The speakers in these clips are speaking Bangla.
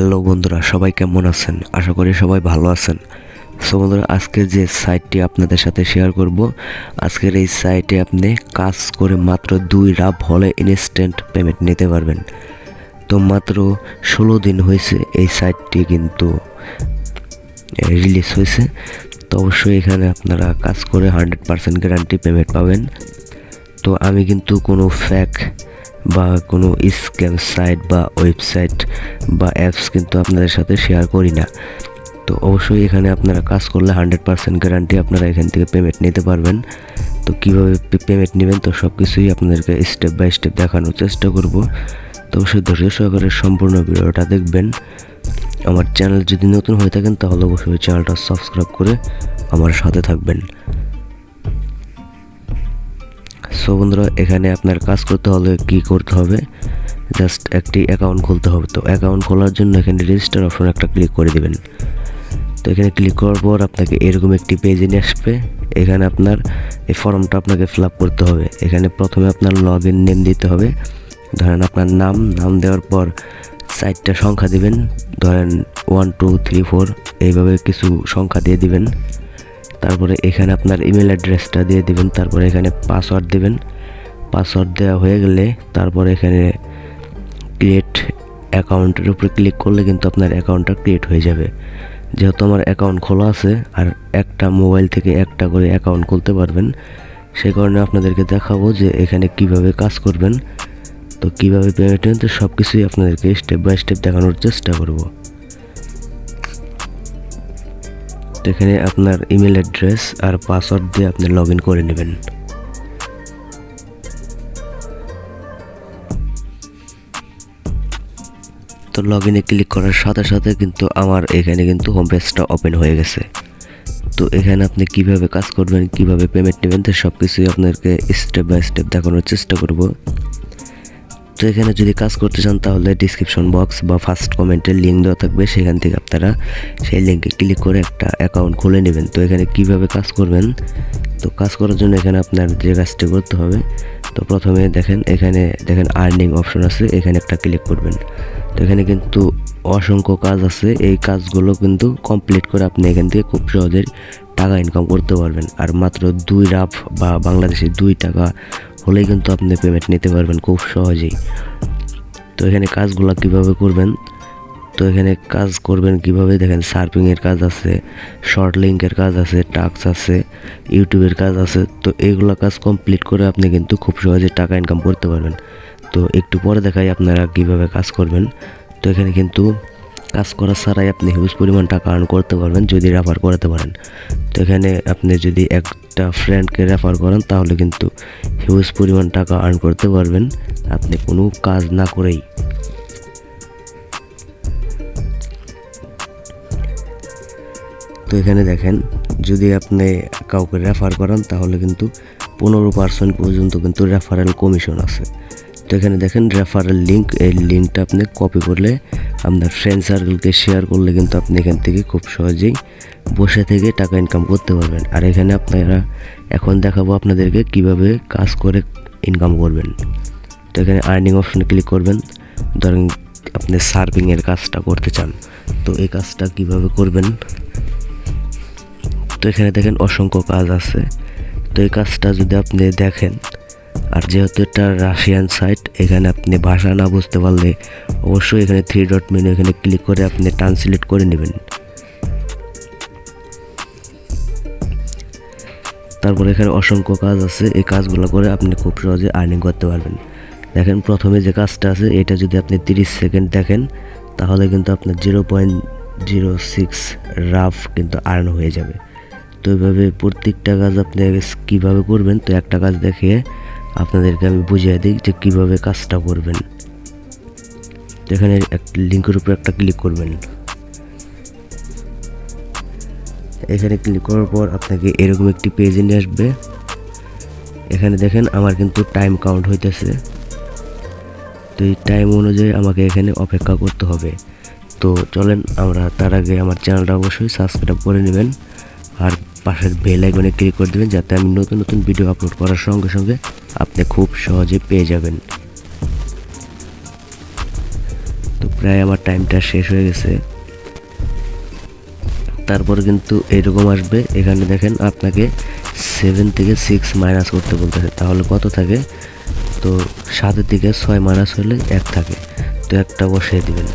হ্যালো বন্ধুরা, সবাই কেমন আছেন? আশা করি সবাই ভালো আছেন। সো বন্ধুরা, আজকের যে সাইটটি আপনাদের সাথে শেয়ার করব, আজকের এই সাইটে আপনি কাজ করে মাত্র দুই রাব হলে ইনস্ট্যান্ট পেমেন্ট নিতে পারবেন। তো মাত্র ষোলো দিন হয়েছে এই সাইটটি কিন্তু রিলিজ হয়েছে। তো অবশ্যই এখানে আপনারা কাজ করে হান্ড্রেড পার্সেন্ট গ্যারান্টি পেমেন্ট পাবেন। তো আমি কিন্তু কোনো ফ্যাক বা কোনো স্ক্যাম সাইট বা ওয়েবসাইট বা অ্যাপস কিন্তু আপনাদের সাথে শেয়ার করি না। তো অবশ্যই এখানে আপনারা কাজ করলে হান্ড্রেড পার্সেন্ট গ্যারান্টি আপনারা এখান থেকে পেমেন্ট নিতে পারবেন। তো কীভাবে পেমেন্ট নেবেন, তো সব কিছুই আপনাদেরকে স্টেপ বাই স্টেপ দেখানোর চেষ্টা করব। তো অবশ্যই ধৈর্য সহকারে সম্পূর্ণ ভিডিওটা দেখবেন। আমার চ্যানেল যদি নতুন হয়ে থাকেন, তাহলে অবশ্যই চ্যানেলটা সাবস্ক্রাইব করে আমার সাথে থাকবেন। সো বন্ধুরা, এখানে আপনার কাজ করতে হলে কি করতে হবে? জাস্ট একটি অ্যাকাউন্ট খুলতে হবে। তো অ্যাকাউন্ট খোলার জন্য এখানে রেজিস্টার অপশন একটা ক্লিক করে দিবেন। তো এখানে ক্লিক করার পর আপনাকে এরকম একটি পেজে নিয়ে আসবে। এখানে আপনার এই ফর্মটা আপনাকে ফিল করতে হবে। এখানে প্রথমে আপনার লগ ইন নেম দিতে হবে। ধরেন আপনার নাম নাম দেওয়ার পর চারটা সংখ্যা দিবেন। ধরেন ওয়ান টু থ্রি ফোর এইভাবে কিছু সংখ্যা দিয়ে দিবেন। তারপরে এখানে আপনার ইমেল অ্যাড্রেসটা দিয়ে দিবেন, তারপরে এখানে পাসওয়ার্ড দিবেন। পাসওয়ার্ড দেওয়া হয়ে গেলে তারপরে এখানে ক্রিয়েট অ্যাকাউন্টের উপরে ক্লিক করলে কিন্তু আপনার অ্যাকাউন্টটা ক্রিয়েট হয়ে যাবে। যেহেতু আমার অ্যাকাউন্ট খোলা আছে, আর একটা মোবাইল থেকে একটা করে অ্যাকাউন্ট খুলতে পারবেন সেই কারণে আপনাদেরকে দেখাবো যে এখানে কীভাবে কাজ করবেন। তো কীভাবে পেমেন্ট তো সব কিছুই আপনাদেরকে স্টেপ বাই স্টেপ দেখানোর চেষ্টা করব। তো এখানে আপনার ইমেল অ্যাড্রেস আর পাসওয়ার্ড দিয়ে আপনি লগ করে নেবেন। তো লগ ইনে ক্লিক করার সাথে সাথে কিন্তু আমার এখানে কিন্তু হোম পেজটা ওপেন হয়ে গেছে। তো এখানে আপনি কীভাবে কাজ করবেন, কীভাবে পেমেন্ট নেবেন, তো সব কিছুই আপনাদেরকে স্টেপ বাই স্টেপ দেখানোর চেষ্টা করব। তো এখানে যদি কাজ করতে চান, তাহলে ডিসক্রিপশন বক্স বা ফার্স্ট কমেন্টের লিঙ্ক দেওয়া থাকবে। সেখান থেকে আপনারা সেই লিঙ্কে ক্লিক করে একটা অ্যাকাউন্ট খুলে নেবেন। তো এখানে কীভাবে কাজ করবেন? তো কাজ করার জন্য এখানে আপনার যে কাজটি করতে হবে, তো প্রথমে দেখেন, এখানে দেখেন আর্নিং অপশন আছে, এখানে একটা ক্লিক করবেন। তো এখানে কিন্তু অসংখ্য কাজ আছে। এই কাজগুলো কিন্তু কমপ্লিট করে আপনি এখান থেকে খুব সহজে টাকা ইনকাম করতে পারবেন। আর মাত্র দুই রাফ বা বাংলাদেশে দুই টাকা হলেই কিন্তু আপনি পেমেন্ট নিতে পারবেন খুব সহজেই। তো এখানে কাজগুলো কীভাবে করবেন? তো এখানে কাজ করবেন কীভাবে? দেখেন সার্ফিংয়ের কাজ আছে শর্ট লিঙ্কের কাজ আছে টাক্স আছে ইউটিউবের কাজ আছে। তো এইগুলো কাজ কমপ্লিট করে আপনি কিন্তু খুব সহজে টাকা ইনকাম করতে পারবেন। তো একটু পরে দেখাই আপনারা কীভাবে কাজ করবেন। তো এখানে কিন্তু কাজ করা ছাড়াই আপনি হিউজ পরিমাণ টাকা আর্ন করতে পারবেন, যদি রেফার করাতে পারেন। তো এখানে আপনি যদি একটা ফ্রেন্ডকে রেফার করেন, তাহলে কিন্তু হিউজ পরিমাণ টাকা আর্ন করতে পারবেন। আপনি কোনো কাজ না করেই। তো এখানে দেখেন, যদি আপনি কাউকে রেফার করান, তাহলে কিন্তু পনেরো পার্সেন্ট পর্যন্ত কিন্তু রেফারেল কমিশন আছে। তো এখানে দেখেন রেফারেল লিঙ্ক এই লিঙ্কটা আপনি কপি করলে আপনার ফ্রেন্ড সার্কেলকে শেয়ার করলে কিন্তু আপনি এখান থেকে খুব সহজেই বসে থেকে টাকা ইনকাম করতে পারবেন। আর এখানে আপনারা এখন দেখাবো আপনাদেরকে কীভাবে কাজ করে ইনকাম করবেন। তো এখানে আর্নিং অপশনে ক্লিক করবেন। ধরেন আপনি সার্ভিংয়ের কাজটা করতে চান, তো এই কাজটা কীভাবে করবেন? তো এখানে দেখেন অসংখ্য কাজ আছে। তো এই কাজটা যদি আপনি দেখেন আর যেহেতু এটা রাশিয়ান সাইট এখানে আপনি ভাষা না বুঝতে পারলে অবশ্যই এখানে থ্রি ডট মেনু এখানে ক্লিক করে আপনি ট্রান্সলেট করে নেবেন। তারপরে এখানে অসংখ্য কাজ আছে, এই কাজগুলো করে আপনি খুব সহজে আর্নিং করতে পারবেন। দেখেন প্রথমে যে কাজটা আছে, এটা যদি আপনি তিরিশ সেকেন্ড দেখেন, তাহলে কিন্তু আপনার জিরো পয়েন্ট জিরো সিক্স রাফ কিন্তু আর্ন হয়ে যাবে। তো এইভাবে প্রত্যেকটা কাজ আপনি কীভাবে করবেন, তো একটা কাজ দেখিয়ে আপনাদেরকে আমি বুঝিয়ে দিই যে কীভাবে কাজটা করবেন। এখানে একটা লিঙ্কের উপর একটা ক্লিক করবেন। এখানে ক্লিক করার পর আপনাকে এরকম একটি পেজে নিয়ে আসবে। এখানে দেখেন আমার কিন্তু টাইম কাউন্ট হইতেছে। তো এই টাইম অনুযায়ী আমাকে এখানে অপেক্ষা করতে হবে। তো চলেন আমরা তার আগে আমার চ্যানেলটা অবশ্যই সাবস্ক্রাইব করে নেবেন। আর পাশের বেল আইকনে ক্লিক করে দেবেন, যাতে আমি নতুন নতুন ভিডিও আপলোড করার সঙ্গে সঙ্গে আপনি খুব সহজে পেয়ে যাবেন। তো প্রায় আমার টাইমটা শেষ হয়ে গেছে। তারপর কিন্তু এরকম আসবে। এখানে দেখেন আপনাকে সেভেন থেকে সিক্স মাইনাস করতে বলতেছে। তাহলে কত থাকে? তো সাতের দিকে ছয় মাইনাস হলে এক থাকে। তো একটা বসিয়ে দিবেন।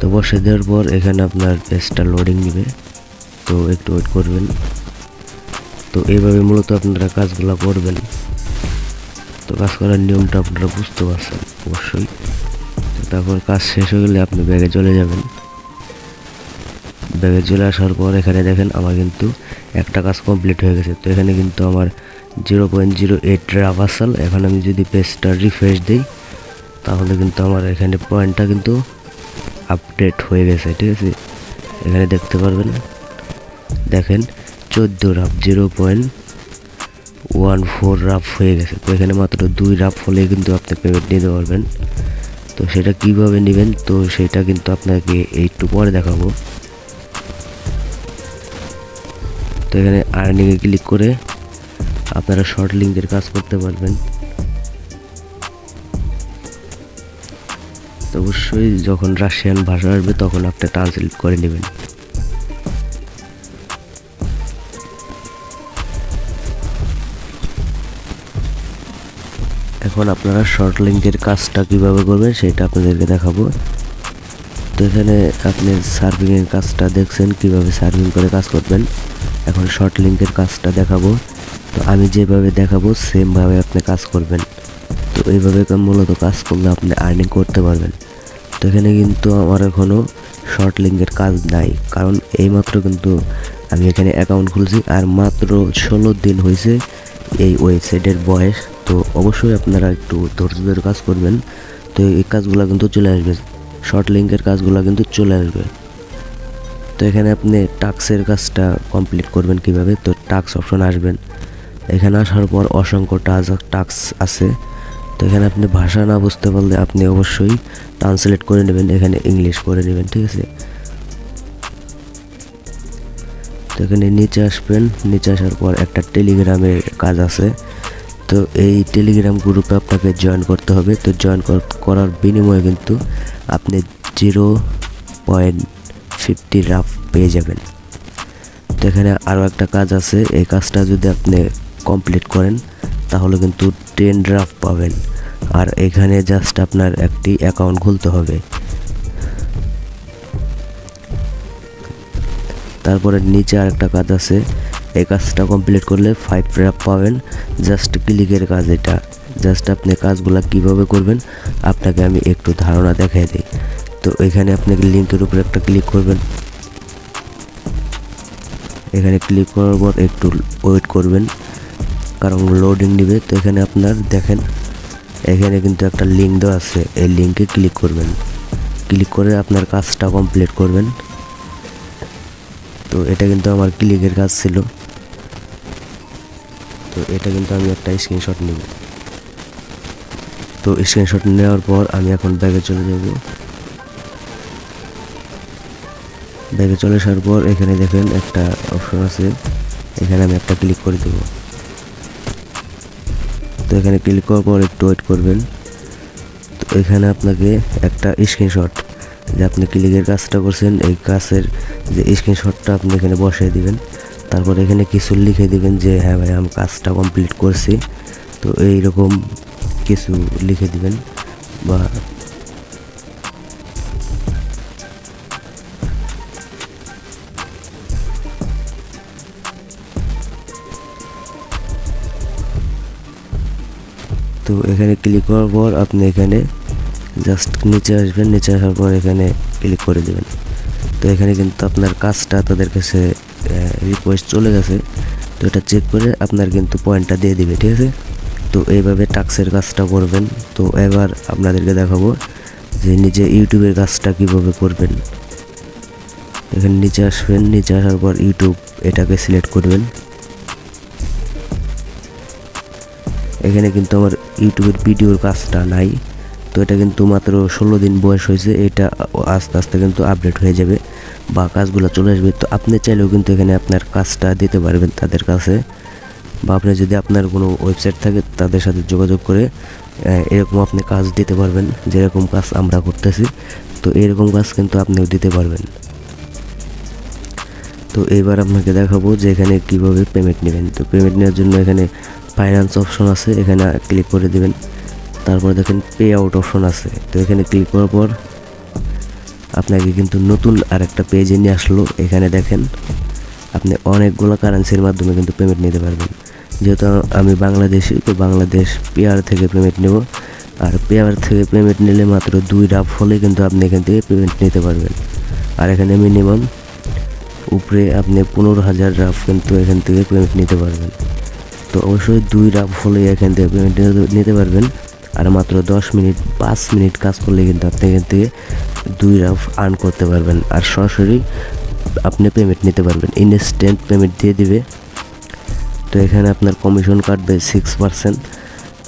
তো বসিয়ে দেওয়ার পর এখানে আপনার পেজটা লোডিং নেবে। তো একটু ওয়েট করবেন। তো এইভাবে মূলত আপনারা কাজগুলো করবেন। তো কাজ করার নিয়মটা আপনারা বুঝতে পারছেন অবশ্যই। তারপর কাজ শেষ হয়ে গেলে আপনি ব্যাগে চলে যাবেন। ব্যাগে চলে আসার পর এখানে দেখেন আমার কিন্তু একটা কাজ কমপ্লিট হয়ে গেছে। তো এখানে কিন্তু আমার জিরো পয়েন্ট জিরো এইট রাভাসাল এখন আমি যদি পেজটা রিফ্রেশ দিই, তাহলে কিন্তু আমার এখানে পয়েন্টটা কিন্তু আপডেট হয়ে গেছে। ঠিক আছে? এখানে দেখতে পারবেন? দেখেন, চোদ্দ রাফ, জিরো পয়েন্ট ওয়ান ফোর রাফ হয়ে গেছে। তো এখানে মাত্র দুই রাফ হলে কিন্তু আপনি পেমেন্ট নিতে পারবেন। তো সেটা কীভাবে নেবেন? তো সেটা কিন্তু আপনাকে একটু পরে দেখাবো। তো এখানে আর্নিংয়ে ক্লিক করে আপনারা শর্ট লিঙ্কের কাজ করতে পারবেন। অবশ্যই যখন রাশিয়ান ভাষা আসবে, তখন আপনি ট্রান্সলেট করে নেবেন। এখন আপনারা শর্ট লিঙ্কের কাজটা কীভাবে করবেন সেটা আপনাদেরকে দেখাবো। তো এখানে আপনি সার্ভিংয়ের কাজটা দেখছেন, কীভাবে সার্ভিং করে কাজ করবেন। এখন শর্ট লিঙ্কের কাজটা দেখাবো। তো আমি যেভাবে দেখাবো সেমভাবে আপনি কাজ করবেন। তো এইভাবে মূলত কাজ করলে আপনি আর্নিং করতে পারবেন। তো এখানে কিন্তু আমার এখনও শর্ট লিঙ্কের কাজ নাই। কারণ এইমাত্র কিন্তু আমি এখানে অ্যাকাউন্ট খুলছি। আর মাত্র ষোলো দিন হয়েছে এই ওয়েবসাইটের বয়স। তো অবশ্যই আপনারা একটু ধৈর্য ধরে কাজ করবেন। তো এই কাজগুলো কিন্তু চলে আসবে। শর্ট লিঙ্কের কাজগুলো কিন্তু চলে আসবে। তো এখানে আপনি টাক্সের কাজটা কমপ্লিট করবেন কীভাবে? তো টাক্স অপশন আসবেন। এখানে আসার পর অসংখ্য টাজ টাক্স আছে। তো এখানে আপনি ভাষা না বুঝতে পারলে আপনি অবশ্যই ট্রান্সলেট করে নেবেন। এখানে ইংলিশ করে নেবেন, ঠিক আছে? তো এখানে নিচে আসবেন। নিচে আসার পর একটা টেলিগ্রামের কাজ আছে। তো এই টেলিগ্রাম গ্রুপে আপনাকে জয়েন করতে হবে। তো জয়েন করার বিনিময়ে কিন্তু আপনি জিরো পয়েন্ট ফিফটি রাফ পেয়ে যাবেন। তো এখানে আরও একটা কাজ আছে। এই কাজটা যদি আপনি কমপ্লিট করেন, তাহলে কিন্তু টেন ড্রাফট পাবেন। আর এখানে জাস্ট আপনার একটি অ্যাকাউন্ট খুলতে হবে। তারপরে নিচে আরেকটা কাজ আছে। এই কাজটা কমপ্লিট করলে ফাইভ ড্রাফট পাবেন। জাস্ট ক্লিকের কাজ এটা। জাস্ট আপনি কাজগুলো কীভাবে করবেন, আপনাকে আমি একটু ধারণা দেখাই দিই। তো এখানে আপনাকে লিঙ্কের উপর একটা ক্লিক করবেন। এখানে ক্লিক করার পর একটু ওয়েট করবেন, কারণ লোডিং নেবে তো এখানে আপনার দেখেন, এখানে কিন্তু একটা লিঙ্ক দেওয়া আছে। এই লিঙ্কে ক্লিক করবেন। ক্লিক করে আপনার কাজটা কমপ্লিট করবেন। তো এটা কিন্তু আমার ক্লিকের কাজ ছিল। তো এটা কিন্তু আমি একটা স্ক্রিনশট নিব। তো স্ক্রিনশট নেওয়ার পর আমি এখন ব্যাগে চলে যাব। ব্যাগে চলে আসার পর এখানে দেখেন একটা অপশন আছে। এখানে আমি একটা ক্লিক করে দেবো। তো এখানে ক্লিক করার পর একটু ওয়েট করবেন। তো এখানে আপনাকে একটা স্ক্রিনশট যে আপনি ক্লিকের কাজটা করছেন, এই কাজের যে স্ক্রিনশটটা আপনি এখানে বসিয়ে দিবেন। তারপর এখানে কিছু লিখে দিবেন যে হ্যাঁ ভাই, আমি কাজটা কমপ্লিট করছি। তো এইরকম কিছু লিখে দিবেন বা তো এখানে ক্লিক করার পর আপনি এখানে জাস্ট নিচে আসবেন। নিচে আসার পর এখানে ক্লিক করে দেবেন। তো এখানে কিন্তু আপনার কাজটা তাদের কাছে রিকোয়েস্ট চলে গেছে। তো এটা চেক করে আপনার কিন্তু পয়েন্টটা দিয়ে দিবে, ঠিক আছে? তো এইভাবে টাক্সের কাজটা করবেন। তো এবার আপনাদেরকে দেখাবো যে নিজে ইউটিউবের কাজটা কীভাবে করবেন। এখানে নিচে আসবেন, নিচে আসার পর ইউটিউব এটাকে সিলেক্ট করবেন। এখানে কিন্তু আমার ইউটিউবের ভিডিওর কাজটা নাই। তো এটা কিন্তু মাত্র ষোলো দিন বয়স হয়েছে, এটা আস্তে আস্তে কিন্তু আপডেট হয়ে যাবে। বা কাজগুলো চলে আসবে, তো আপনি চাইলেও কিন্তু এখানে আপনার কাজটা দিতে পারবেন তাদের কাছে। বা আপনি যদি আপনার কোনো ওয়েবসাইট থাকে, তাদের সাথে যোগাযোগ করে এরকম আপনি কাজ দিতে পারবেন, যেরকম কাজ আমরা করতেছি। তো এরকম কাজ কিন্তু আপনিও দিতে পারবেন। তো এবার আপনাকে দেখাবো যে এখানে কীভাবে পেমেন্ট নেবেন। তো পেমেন্ট নেওয়ার জন্য এখানে ফাইন্যান্স অপশন আছে, এখানে ক্লিক করে দেবেন। তারপর দেখেন পে আউট অপশন আছে। তো এখানে ক্লিক করার পর আপনাকে কিন্তু নতুন আরেকটা পেজে নিয়ে আসলো। এখানে দেখেন, আপনি অনেকগুলো কারেন্সির মাধ্যমে কিন্তু পেমেন্ট নিতে পারবেন। যেহেতু আমি বাংলাদেশি, তো বাংলাদেশ পেয়ার থেকে পেমেন্ট নেব। আর পেয়ার থেকে পেমেন্ট নিলে মাত্র দুই ডাব হলে কিন্তু আপনি এখান থেকে পেমেন্ট নিতে পারবেন। আর এখানে মিনিমাম উপরে আপনি পনেরো হাজার রাফ কিন্তু এখান থেকে পেমেন্ট নিতে পারবেন। তো অবশ্যই দুই রাফ হলে এখান থেকে পেমেন্ট নিতে পারবেন। আর মাত্র দশ মিনিট, পাঁচ মিনিট কাজ করলে কিন্তু আপনি এখান থেকে দুই রাফ আর্ন করতে পারবেন আর সরাসরি আপনি পেমেন্ট নিতে পারবেন। ইনস্ট্যান্ট পেমেন্ট দিয়ে দিবে। তো এখানে আপনার কমিশন কাটবে সিক্স পার্সেন্ট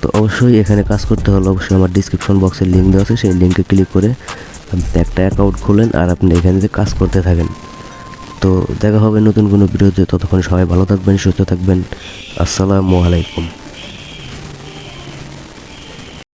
তো অবশ্যই এখানে কাজ করতে হলে অবশ্যই আমার ডিসক্রিপশন বক্সে লিঙ্ক দেওয়া আছে। সেই লিঙ্কে ক্লিক করে আপনি একটা অ্যাকাউন্ট খুলেন আর আপনি এখানে থেকে কাজ করতে থাকেন। তো দেখা হবে নতুন কোনো ভিডিওতে। ততক্ষণ সবাই ভালো থাকবেন, সুস্থ থাকবেন। আসসালামু আলাইকুম।